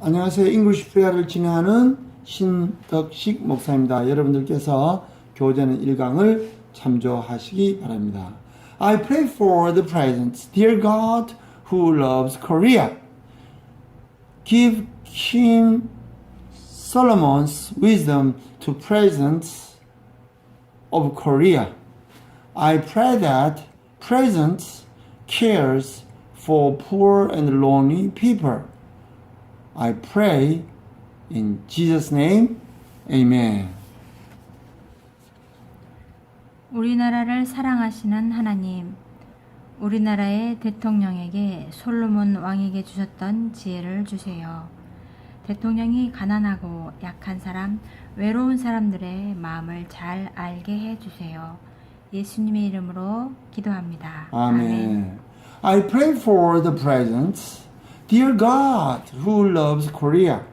안녕하세요. 잉글리시 프레어를 진행하는 신덕식 목사입니다. 여러분들께서 교재는 1강을 참조하시기 바랍니다. I pray for the president, dear God who loves Korea. Give King Solomon's wisdom to presidents of Korea. I pray that president cares for poor and lonely people. I pray in Jesus' name. Amen. 우리나라를 사랑하시는 하나님, 우리나라의 대통령에게 솔로몬 왕에게 주셨던 지혜를 주세요. 대통령이 가난하고 약한 사람, 외로운 사람들의 마음을 잘 알게 해 주세요. 예수님의 이름으로 기도합니다. Amen. I pray for the president. Dear God, who loves Korea,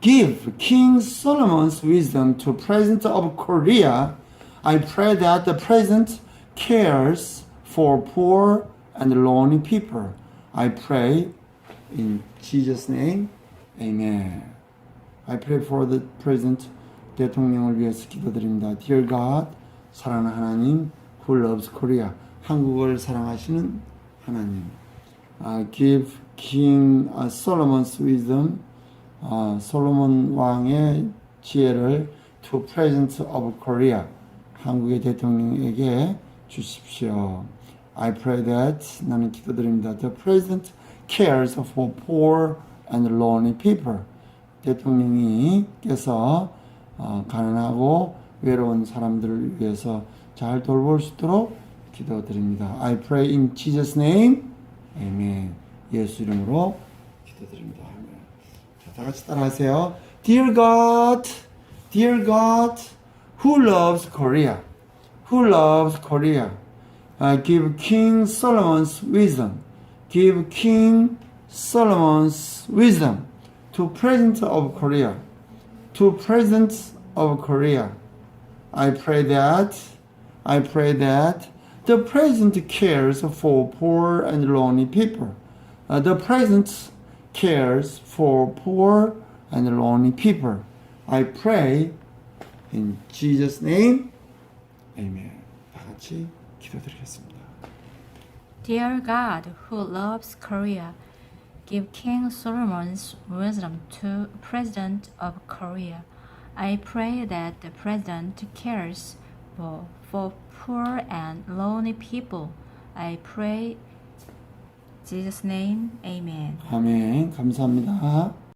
give King Solomon's wisdom to President of Korea. I pray that the president cares for poor and lonely people. I pray in Jesus' name. Amen. I pray for the president 대통령을 위해서 기도드립니다. Dear God, 사랑하는 하나님, who loves Korea, 한국을 사랑하시는 하나님. Uh, give King uh, Solomon's wisdom, uh, 솔로몬 왕의 지혜를 to President of Korea, 한국의 대통령에게 주십시오. I pray that 나는 기도드립니다. The President cares for poor and lonely people. 대통령이께서 어, 가난하고 외로운 사람들을 위해서 잘 돌볼 수 있도록 기도드립니다. I pray in Jesus' name. Amen. 예수 이름으로 기도드립니다. 아멘. 자, 다 같이 따라하세요. Dear God, Dear God, who loves Korea, who loves Korea, uh, give King Solomon's wisdom, give King Solomon's wisdom to President of Korea, to President of Korea. I pray that, I pray that the President cares for poor and lonely people. Uh, the President cares for poor and lonely people. I pray in Jesus' name. Amen. 다 같이 기도드리겠습니다. Dear God, who loves Korea, give King Solomon's wisdom to President of Korea. I pray that the President cares for, for poor and lonely people. I pray Jesus' name, Amen. 아멘. 감사합니다.